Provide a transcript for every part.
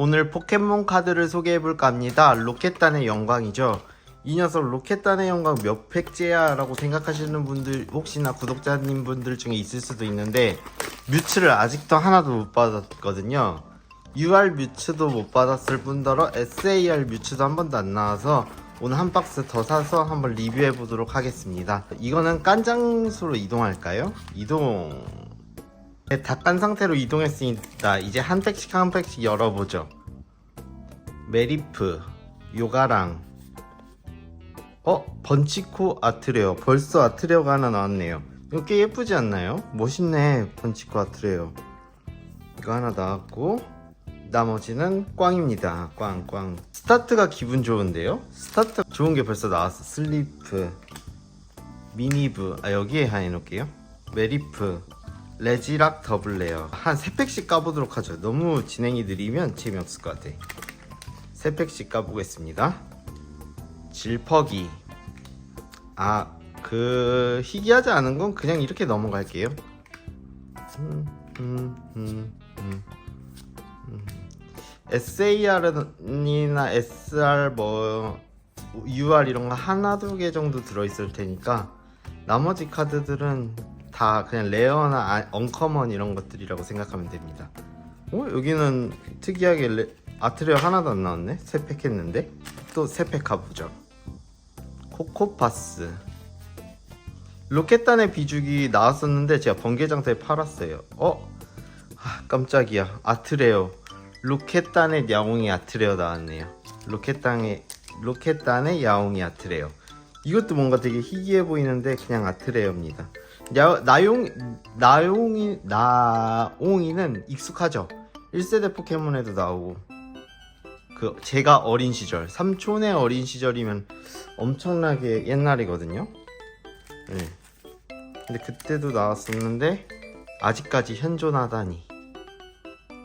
오늘 포켓몬 카드를 소개해볼까 합니다. 로켓단의 영광이죠. 이 녀석 로켓단의 영광 몇 팩째야? 라고 생각하시는 분들 혹시나 구독자님 분들 중에 있을 수도 있는데 뮤츠를 아직도 하나도 못 받았거든요. UR 뮤츠도 못 받았을 뿐더러 SAR 뮤츠도 한 번도 안 나와서 오늘 한 박스 더 사서 한번 리뷰해 보도록 하겠습니다. 이거는 깐 장소로 이동할까요? 이동. 네, 다깐 상태로 이동했으니까 이제 한 팩씩 한 팩씩 열어보죠. 메리프, 요가랑, 어? 번치코 아트레어. 벌써 아트레어가 하나 나왔네요. 이거 꽤 예쁘지 않나요? 멋있네, 번치코 아트레어. 이거 하나 나왔고, 나머지는 꽝입니다. 꽝, 꽝. 스타트가 기분 좋은데요? 스타트 좋은 게 벌써 나왔어. 슬리프, 미니브, 아, 여기에 해놓을게요. 메리프, 레지락 더블 레어. 한 3팩씩 까보도록 하죠. 너무 진행이 느리면 재미없을 것 같아. 3팩씩 까보겠습니다. 질퍽이. 아, 그, 희귀하지 않은 건 그냥 이렇게 넘어갈게요. 음, 음, 음, 음. SAR이나 SR 뭐 UR 이런 거 하나 두 개 정도 들어있을 테니까 나머지 카드들은 다 그냥 레어나 아- 언커먼 이런 것들이라고 생각하면 됩니다. 어 여기는 특이하게 레, 아트레어 하나도 안 나왔네. 세 팩 했는데 또 세 팩 가보죠. 코코파스 로켓단의 비죽이 나왔었는데 제가 번개장터에 팔았어요. 어? 아, 깜짝이야. 아트레어. 로켓단의 야옹이 아트레어 나왔네요. 로켓단의 로켓단의 야옹이 아트레어. 이것도 뭔가 되게 희귀해 보이는데 그냥 아트레어입니다. 야, 나용 나용이 나옹이는 익숙하죠. 1세대 포켓몬에도 나오고 그 제가 어린 시절 삼촌의 어린 시절이면 엄청나게 옛날이거든요. 네. 근데 그때도 나왔었는데 아직까지 현존하다니.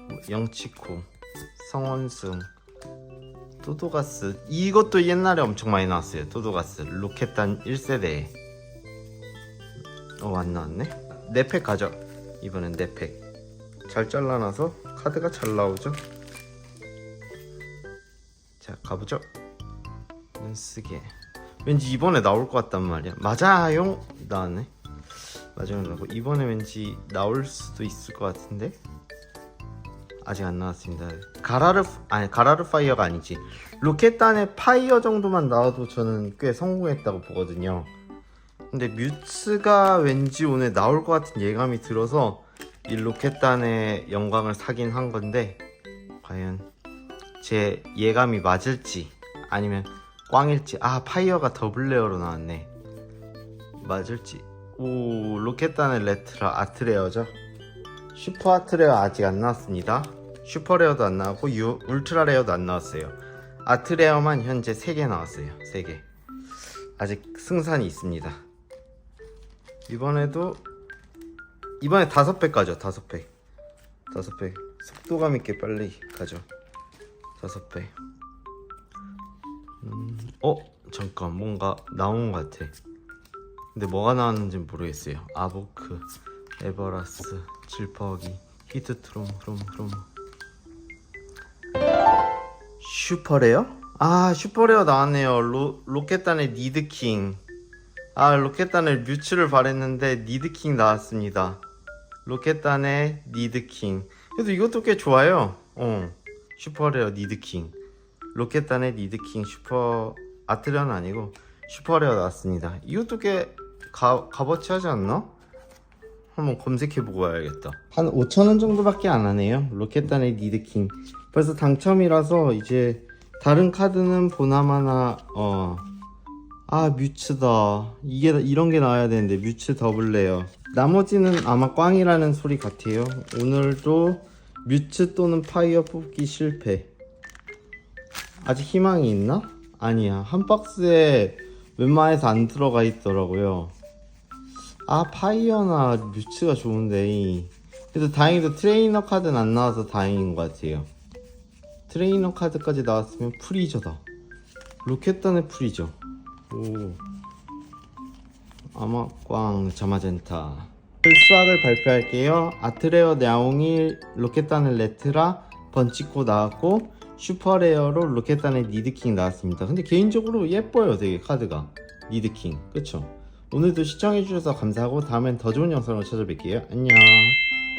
뭐 영치코, 성원승, 또도가스 이것도 옛날에 엄청 많이 나왔어요. 또도가스 로켓단 1세대에 어 안 나왔네. 4팩 가져. 이번엔 4팩. 잘 잘라놔서 카드가 잘 나오죠. 자 가보죠. 눈쓰게. 왠지 이번에 나올 것 같단 말이야. 맞아요. 나왔네. 맞아요. 이번에 왠지 나올 수도 있을 것 같은데. 아직 안 나왔습니다. 가라르 아니 가라르 파이어가 아니지. 로켓단의 파이어 정도만 나와도 저는 꽤 성공했다고 보거든요. 근데 뮤츠가 왠지 오늘 나올 것 같은 예감이 들어서 이 로켓단의 영광을 사긴 한 건데 과연 제 예감이 맞을지 아니면 꽝일지 아 파이어가 더블 레어로 나왔네 맞을지 오 로켓단의 레트라 아트레어죠 슈퍼 아트레어 아직 안 나왔습니다. 슈퍼 레어도 안 나왔고 유, 울트라 레어도 안 나왔어요. 아트레어만 현재 3개 나왔어요. 3개. 아직 승산이 있습니다. 이번에도 이번에 5팩 가죠. 5팩. 5팩. 속도감 있게 빨리 가죠. 5팩. 음, 어? 잠깐 뭔가 나온 것 같아. 근데 뭐가 나왔는지 모르겠어요. 아보크, 에버라스, 질퍽이, 히트 트롬, 크롬, 크롬. 슈퍼레어? 아, 슈퍼레어 나왔네요. 로, 로켓단의 니드킹. 아, 로켓단의 뮤츠를 바랬는데 니드킹 나왔습니다. 로켓단의 니드킹. 그래도 이것도 꽤 좋아요. 어. 슈퍼레어 니드킹. 로켓단의 니드킹 슈퍼 아트레어는 아니고 슈퍼레어 나왔습니다. 이것도 꽤 가, 값어치 하지 않나? 한번 검색해보고 와야겠다. 한 5천원 정도밖에 안 하네요. 로켓단의 니드킹. 벌써 당첨이라서 이제 다른 카드는 보나마나 어. 아 뮤츠다. 이게 이런 게 나와야 되는데 뮤츠 더블 레어. 나머지는 아마 꽝이라는 소리 같아요. 오늘도 뮤츠 또는 파이어 뽑기 실패. 아직 희망이 있나? 아니야. 한 박스에 웬만해서 안 들어가 있더라고요. 아 파이어나 뮤츠가 좋은데 그래도 다행히도 트레이너 카드는 안 나와서 다행인 것 같아요 트레이너 카드까지 나왔으면 프리저다 로켓단의 프리저 오 아마 꽝 자마젠타 수학을 발표할게요 아트레어 야옹이 로켓단의 레트라 번치코 나왔고 슈퍼레어로 로켓단의 니드킹 나왔습니다. 근데 개인적으로 예뻐요 되게 카드가 니드킹 그쵸? 오늘도 시청해주셔서 감사하고 다음엔 더 좋은 영상으로 찾아뵐게요. 안녕